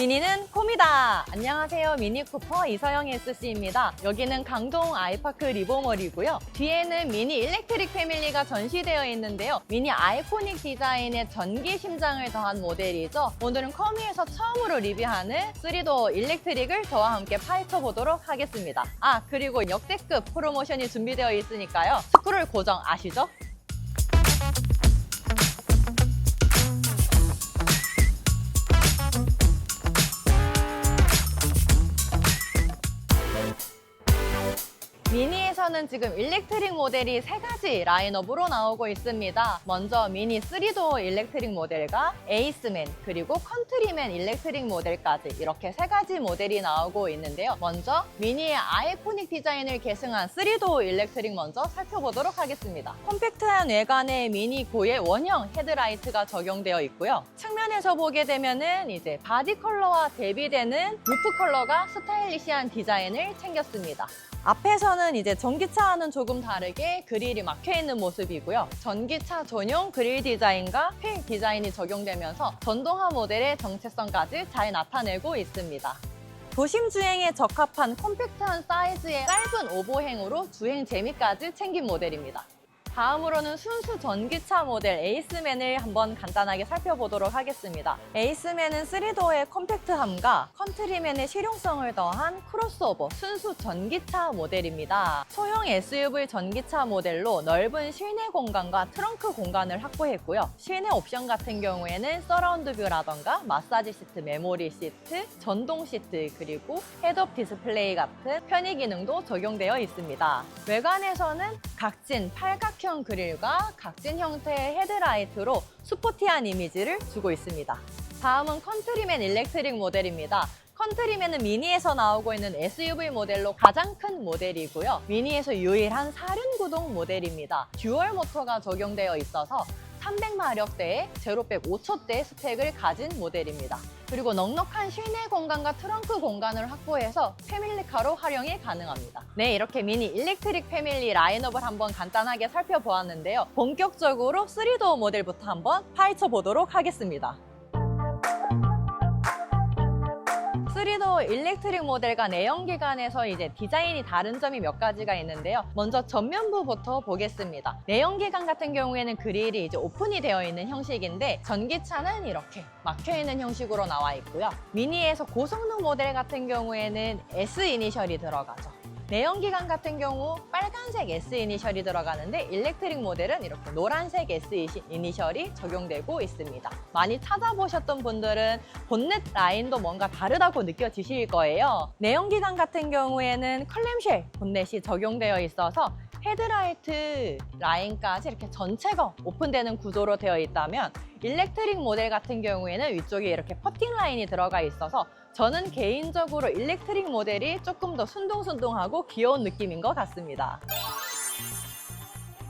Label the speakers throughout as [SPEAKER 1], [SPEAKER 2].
[SPEAKER 1] 미니는 콤이다. 안녕하세요. 미니 쿠퍼 이서영 SC입니다. 여기는 강동 아이파크 리버멀이고요. 뒤에는 미니 일렉트릭 패밀리가 전시되어 있는데요. 미니 아이코닉 디자인의 전기 심장을 더한 모델이죠. 오늘은 커미에서 처음으로 리뷰하는 3도 일렉트릭을 저와 함께 파헤쳐 보도록 하겠습니다. 아, 그리고 역대급 프로모션이 준비되어 있으니까요. 스크롤 고정 아시죠? 미니에서는 지금 일렉트릭 모델이 세 가지 라인업으로 나오고 있습니다. 먼저 미니 3도어 일렉트릭 모델과 에이스맨 그리고 컨트리맨 일렉트릭 모델까지 이렇게 세 가지 모델이 나오고 있는데요. 먼저 미니의 아이코닉 디자인을 계승한 3도어 일렉트릭 먼저 살펴보도록 하겠습니다. 컴팩트한 외관에 미니 고의 원형 헤드라이트가 적용되어 있고요. 측면에서 보게 되면은 이제 바디 컬러와 대비되는 루프 컬러가 스타일리시한 디자인을 챙겼습니다. 앞에서는 이제 전기차와는 조금 다르게 그릴이 막혀 있는 모습이고요. 전기차 전용 그릴 디자인과 휠 디자인이 적용되면서 전동화 모델의 정체성까지 잘 나타내고 있습니다. 도심 주행에 적합한 콤팩트한 사이즈의 짧은 오보행으로 주행 재미까지 챙긴 모델입니다. 다음으로는 순수 전기차 모델 에이스맨을 한번 간단하게 살펴보도록 하겠습니다. 에이스맨은 3도어의 컴팩트함과 컨트리맨의 실용성을 더한 크로스오버 순수 전기차 모델입니다. 소형 SUV 전기차 모델로 넓은 실내 공간과 트렁크 공간을 확보했고요. 실내 옵션 같은 경우에는 서라운드 뷰라던가 마사지 시트, 메모리 시트, 전동 시트, 그리고 헤드업 디스플레이 같은 편의 기능도 적용되어 있습니다. 외관에서는 각진 팔각 형 그릴과 각진 형태의 헤드라이트로 스포티한 이미지를 주고 있습니다. 다음은 컨트리맨 일렉트릭 모델입니다. 컨트리맨은 미니에서 나오고 있는 SUV 모델로 가장 큰 모델이고요. 미니에서 유일한 사륜구동 모델입니다. 듀얼 모터가 적용되어 있어서 300마력대의 제로백 5초대 스펙을 가진 모델입니다. 그리고 넉넉한 실내 공간과 트렁크 공간을 확보해서 패밀리카로 활용이 가능합니다. 네, 이렇게 미니 일렉트릭 패밀리 라인업을 한번 간단하게 살펴보았는데요. 본격적으로 3도어 모델부터 한번 파헤쳐 보도록 하겠습니다. 3도 일렉트릭 모델과 내연기관에서 이제 디자인이 다른 점이 몇 가지가 있는데요. 먼저 전면부부터 보겠습니다. 내연기관 같은 경우에는 그릴이 이제 오픈이 되어 있는 형식인데 전기차는 이렇게 막혀 있는 형식으로 나와 있고요. 미니에서 고성능 모델 같은 경우에는 S 이니셜이 들어가죠. 내연기관 같은 경우 빨간색 S 이니셜이 들어가는데 일렉트릭 모델은 이렇게 노란색 S 이니셜이 적용되고 있습니다. 많이 찾아보셨던 분들은 본넷 라인도 뭔가 다르다고 느껴지실 거예요. 내연기관 같은 경우에는 클램쉘 본넷이 적용되어 있어서 헤드라이트 라인까지 이렇게 전체가 오픈되는 구조로 되어 있다면 일렉트릭 모델 같은 경우에는 위쪽에 이렇게 퍼팅 라인이 들어가 있어서 저는 개인적으로 일렉트릭 모델이 조금 더 순둥순둥하고 귀여운 느낌인 것 같습니다.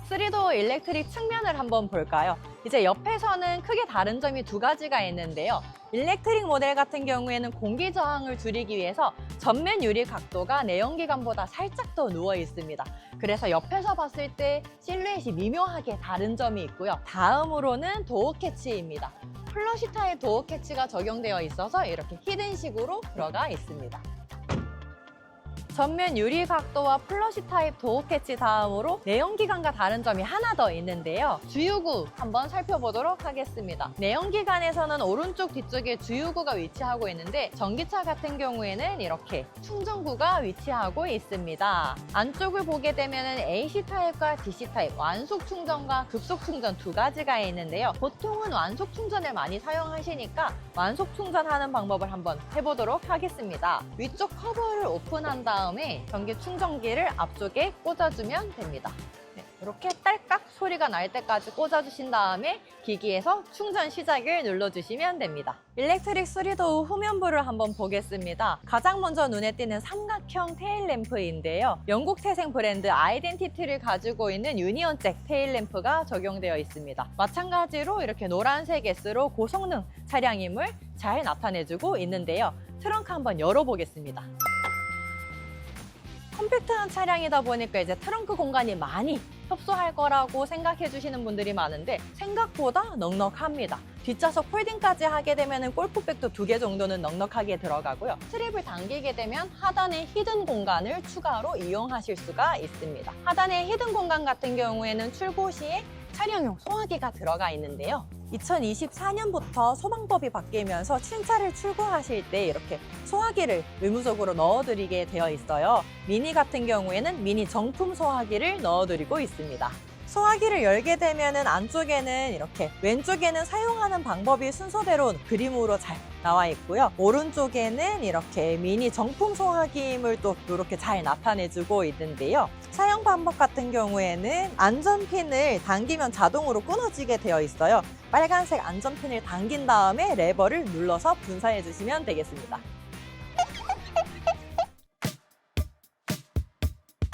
[SPEAKER 1] 3도 일렉트릭 측면을 한번 볼까요? 이제 옆에서는 크게 다른 점이 두 가지가 있는데요. 일렉트릭 모델 같은 경우에는 공기 저항을 줄이기 위해서 전면 유리 각도가 내연기관보다 살짝 더 누워 있습니다. 그래서 옆에서 봤을 때 실루엣이 미묘하게 다른 점이 있고요. 다음으로는 도어 캐치입니다. 플러시 타입 도어 캐치가 적용되어 있어서 이렇게 히든식으로 들어가 있습니다. 전면 유리 각도와 플러시 타입 도어 캐치 다음으로 내연기관과 다른 점이 하나 더 있는데요. 주유구 한번 살펴보도록 하겠습니다. 내연기관에서는 오른쪽 뒤쪽에 주유구가 위치하고 있는데 전기차 같은 경우에는 이렇게 충전구가 위치하고 있습니다. 안쪽을 보게 되면 AC 타입과 DC 타입, 완속 충전과 급속 충전 두 가지가 있는데요. 보통은 완속 충전을 많이 사용하시니까 완속 충전하는 방법을 한번 해보도록 하겠습니다. 위쪽 커버를 오픈한 다음 에 전기 충전기를 앞쪽에 꽂아주면 됩니다. 네, 이렇게 딸깍 소리가 날 때까지 꽂아주신 다음에 기기에서 충전 시작을 눌러주시면 됩니다. 일렉트릭 3도우 후면부를 한번 보겠습니다. 가장 먼저 눈에 띄는 삼각형 테일 램프인데요. 영국 태생 브랜드 아이덴티티를 가지고 있는 유니온잭 테일 램프가 적용되어 있습니다. 마찬가지로 이렇게 노란색 S로 고성능 차량임을 잘 나타내주고 있는데요. 트렁크 한번 열어보겠습니다. 컴팩트한 차량이다 보니까 이제 트렁크 공간이 많이 협소할 거라고 생각해 주시는 분들이 많은데 생각보다 넉넉합니다. 뒷좌석 폴딩까지 하게 되면 골프백도 두 개 정도는 넉넉하게 들어가고요. 스트립을 당기게 되면 하단에 히든 공간을 추가로 이용하실 수가 있습니다. 하단에 히든 공간 같은 경우에는 출고 시에 차량용 소화기가 들어가 있는데요. 2024년부터 소방법이 바뀌면서 신차를 출고하실 때 이렇게 소화기를 의무적으로 넣어드리게 되어 있어요. 미니 같은 경우에는 미니 정품 소화기를 넣어드리고 있습니다. 소화기를 열게 되면은 안쪽에는 이렇게 왼쪽에는 사용하는 방법이 순서대로 그림으로 잘 나와 있고요. 오른쪽에는 이렇게 미니 정품 소화기임을 또 이렇게 잘 나타내주고 있는데요. 사용 방법 같은 경우에는 안전핀을 당기면 자동으로 끊어지게 되어 있어요. 빨간색 안전핀을 당긴 다음에 레버를 눌러서 분사해 주시면 되겠습니다.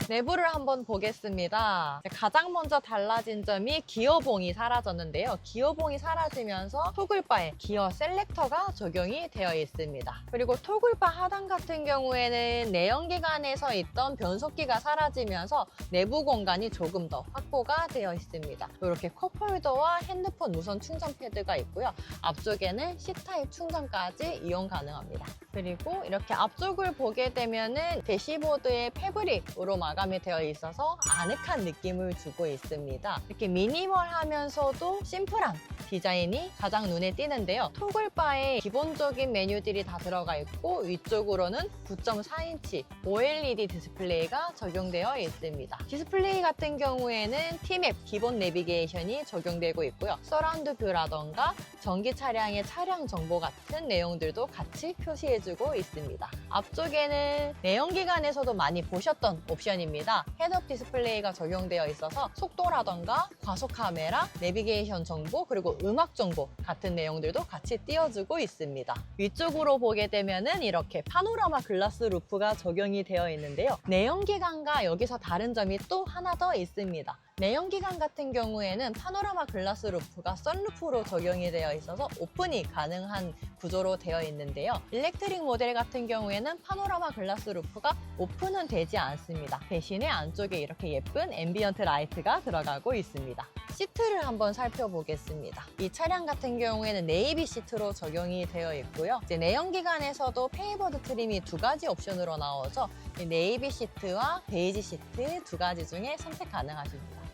[SPEAKER 1] 내부를 한번 보겠습니다. 가장 먼저 달라진 점이 기어봉이 사라졌는데요. 기어봉이 사라지면서 토글바에 기어 셀렉터가 적용이 되어 있습니다. 그리고 토글바 하단 같은 경우에는 내연기관에서 있던 변속기가 사라지면서 내부 공간이 조금 더 확보가 되어 있습니다. 이렇게 컵홀더와 핸드폰 무선 충전 패드가 있고요. 앞쪽에는 C타입 충전까지 이용 가능합니다. 그리고 이렇게 앞쪽을 보게 되면은 대시보드에 패브릭으로 마감이 되어 있어서 아늑한 느낌을 주고 있습니다. 이렇게 미니멀하면서도 심플한 디자인이 가장 눈에 띄는데요. 토글바에 기본적인 메뉴들이 다 들어가 있고 위쪽으로는 9.4인치 OLED 디스플레이가 적용되어 있습니다. 디스플레이 같은 경우에는 T맵 기본 내비게이션이 적용되고 있고요. 서라운드 뷰라던가 전기 차량의 차량 정보 같은 내용들도 같이 표시해주고 있습니다. 앞쪽에는 내연기관에서도 많이 보셨던 옵션입니다. 헤드업 디스플레이가 적용되어 있어서 속도라던가 과속 카메라, 내비게이션 정보, 그리고 음악 정보 같은 내용들도 같이 띄워주고 있습니다. 위쪽으로 보게 되면은 이렇게 파노라마 글라스 루프가 적용이 되어 있는데요. 내연기관과 여기서 다른 점이 또 하나 더 있습니다. 내연기관 같은 경우에는 파노라마 글라스 루프가 썬루프로 적용이 되어 있어서 오픈이 가능한 구조로 되어 있는데요. 일렉트릭 모델 같은 경우에는 파노라마 글라스 루프가 오픈은 되지 않습니다. 대신에 안쪽에 이렇게 예쁜 앰비언트 라이트가 들어가고 있습니다. 시트를 한번 살펴보겠습니다. 이 차량 같은 경우에는 네이비 시트로 적용이 되어 있고요. 이제 내연기관에서도 페이버드 트림이 두 가지 옵션으로. 이 네이비 시트와 베이지 시트 두 가지 중에 선택 가능하십니다.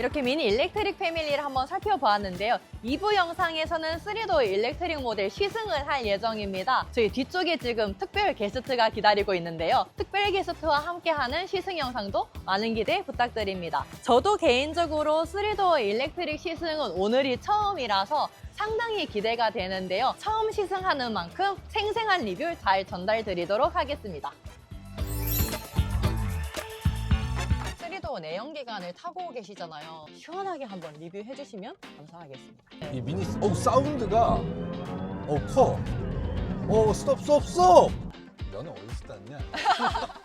[SPEAKER 1] 이렇게 미니 일렉트릭 패밀리를 한번 살펴보았는데요. 2부 영상에서는 3도 일렉트릭 모델 시승을 할 예정입니다. 저희 뒤쪽에 지금 특별 게스트가 기다리고 있는데요. 특별 게스트와 함께하는 시승 영상도 많은 기대 부탁드립니다. 저도 개인적으로 3도 일렉트릭 시승은 오늘이 처음이라서 상당히 기대가 되는데요. 처음 시승하는 만큼 생생한 리뷰 잘 전달 드리도록 하겠습니다. 3도 내연기관을 타고 계시잖아요. 시원하게 한번 리뷰해 주시면 감사하겠습니다.
[SPEAKER 2] 이 미니 어 사운드가 어 커. 어 스톱 스톱 스톱. 너는 어디서 땄냐?